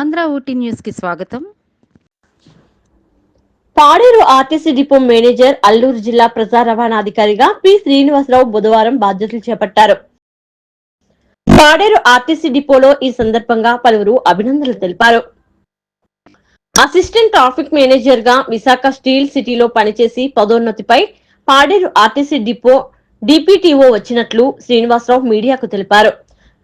ఆంధ్ర ఊటీ న్యూస్కి స్వాగతం. Paderu RTC depot manager Alluru జిల్లా ప్రజా రవాణాధికారిగా పి శ్రీనివాసరావు బుధవారం బాధ్యతలు చేపట్టారు. పాడేరు ఆర్టీసీ డిపోలో ఈ సందర్భంగా పలువురు అభినందనలు తెలిపారు. అసిస్టెంట్ ట్రాఫిక్ మేనేజర్గా విశాఖ స్టీల్ సిటీలో పనిచేసి పదోన్నతిపై పాడేరు ఆర్టీసీ డిపో డిపిటిఓ వచ్చినట్లు శ్రీనివాసరావు మీడియాకు తెలిపారు.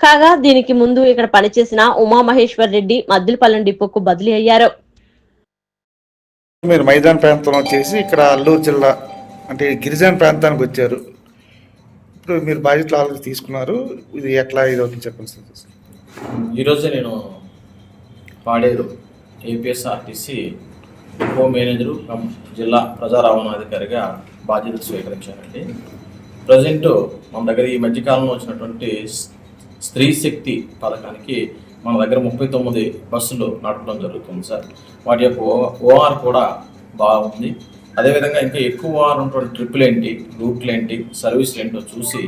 కాగా దీనికి ముందు ఇక్కడ పనిచేసిన ఉమామహేశ్వర్ రెడ్డి మద్దిలపల్లం డిపోకు బదిలీ అయ్యారు. మీరు మైదాన ప్రాంతంలో చేసి ఇక్కడ అల్లూరు జిల్లా అంటే గిరిజన ప్రాంతానికి వచ్చారు. ఇప్పుడు మీరు బాధ్యతలు ఆల్రెడీ తీసుకున్నారు. ఇది ఎట్లా ఇది అవుతుంది చెప్పండి సార్. ఈరోజు నేను పాడేరు ఏపీఎస్ఆర్టీసీ డిపో మేనేజరు జిల్లా ప్రజా రవాణాధికారిగా బాధ్యతలు స్వీకరించానండి ప్రజెంట్ మన దగ్గర ఈ మధ్యకాలంలో వచ్చినటువంటి స్త్రీ శక్తి పథకానికి మన దగ్గర ముప్పై తొమ్మిది బస్సులు నడపడం జరుగుతుంది సార్. వాటి యొక్క ఓ- ఓఆర్ కూడా బాగుంది. అదేవిధంగా ఇంకా ఎక్కువ ఓఆర్ ఉన్నటువంటి ట్రిప్పులు ఏంటి రూట్లు ఏంటి సర్వీసులు ఏంటో చూసి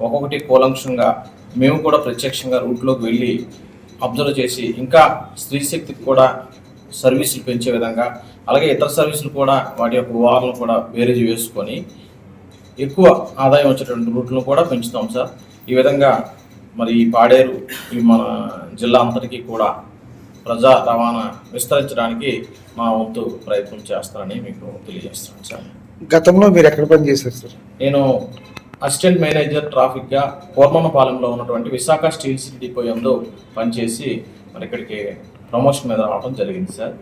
ఒక్కొక్కటి కూలంక్షంగా మేము కూడా ప్రత్యక్షంగా రూట్లోకి వెళ్ళి అబ్జర్వ్ చేసి ఇంకా స్త్రీ శక్తికి కూడా సర్వీసులు పెంచే విధంగా అలాగే ఇతర సర్వీసులు కూడా వాటి యొక్క ఓఆర్లను కూడా బేరేజ్ వేసుకొని ఎక్కువ ఆదాయం వచ్చేటువంటి రూట్లను కూడా పెంచుతాం సార్. ఈ విధంగా మరి ఈ పాడేరు ఈ మన జిల్లా అంతటికీ కూడా ప్రజా రవాణా విస్తరించడానికి మా వంతు ప్రయత్నం చేస్తానని మీకు తెలియజేస్తున్నాను సార్. గతంలో మీరు ఎక్కడ పని చేశారు సార్? నేను అసిస్టెంట్ మేనేజర్ ట్రాఫిక్గా కోర్మన్నపాలెంలో ఉన్నటువంటి విశాఖ స్టీల్ సిటీ డిపో యందు పనిచేసి మరి ఇక్కడికి ప్రమోషన్ మీద రావడం జరిగింది సార్.